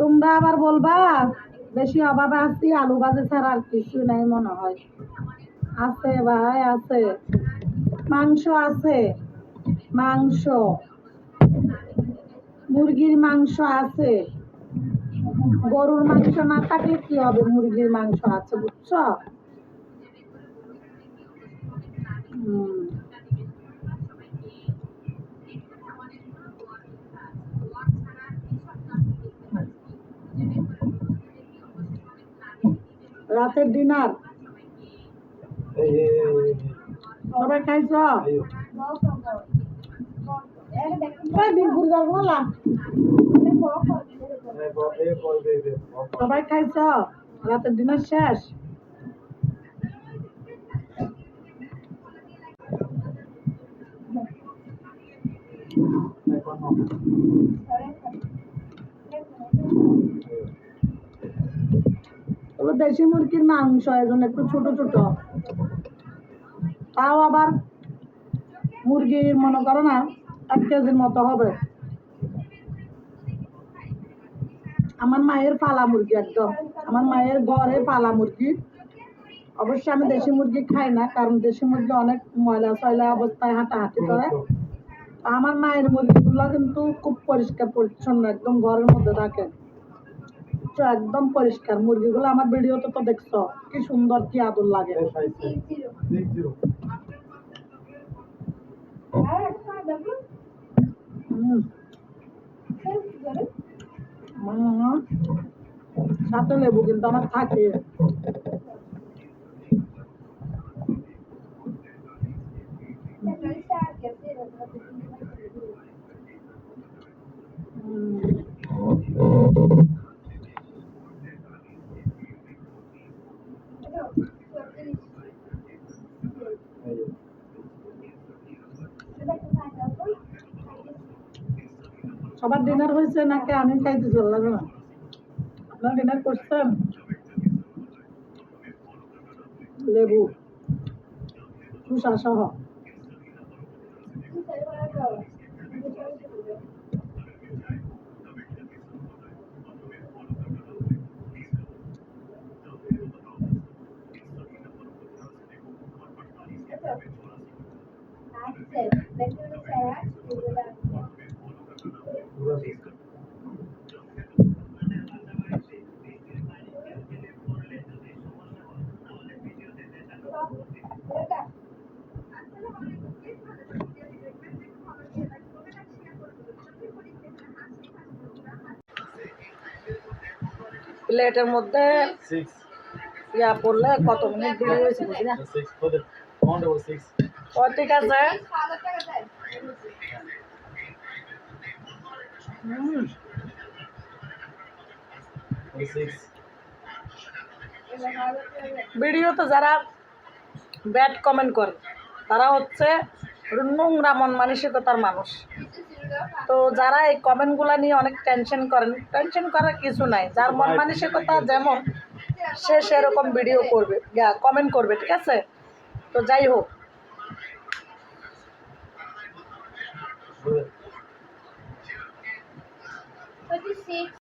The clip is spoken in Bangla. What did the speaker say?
তোমরা আবার বলবা, বেশি অভাবে আসছি আলু বাজে ছাড়া আর কিছু নাই মনে হয়। আছে ভাই, আছে। মাংস আছে, মাংস। মুরগির মাংস আছে। গরুর মাংস না থাকলে কি হবে? মুরগির মাংস আছে, বুঝছ? রাতের ডিনার। সবাই খাইছ? সবাই খাইছ? রাতের ডিনার শেষ? এখন ওগুলো দেশি মুরগির মাংস এজন্য একটু ছোট ছোট। তাও আবার মুরগির মনে করো না, এক কেজির মতো হবে। আমার মায়ের পালা মুরগি একদম। আমার মায়ের ঘরে পালা মুরগি। অবশ্যই আমি দেশি মুরগি খাই না, কারণ দেশি মুরগি অনেক ময়লা সয়লা অবস্থায় হাঁটাহাঁটি করে। আমার মায়ের মুরগিগুলো কিন্তু খুব পরিষ্কার, পরিচ্ছন্ন, একদম ঘরের মধ্যে থাকে। তো একদম পরিষ্কার। মুরগিগুলো আমার ভিডিওতে তো দেখছ কি সুন্দর কি আদর লাগে। সাথে লেবু কিন্তু আমার থাকে। হুম। সবার ডিনার হয়েছে নাকি? আমি খাইতে চললাম না আপনার ডিনার করছেন? লেবু তুষা সহ পুরো সিক্স প্লেটের মধ্যে ইয়া পড়লে কত মিনিট দেরি হয়েছে বুঝি না? ও ঠিক আছে। ভিডিওতে যারা ব্যাড কমেন্ট করে, তারা হচ্ছে নোংরা মন মানসিকতার মানুষ। তো যারা এই কমেন্টগুলো নিয়ে অনেক টেনশন করেন টেনশন করার কিছু নাই। যার মন মানসিকতা যেমন, সে সেরকম ভিডিও করবে কমেন্ট করবে, ঠিক আছে? তো যাই হোক।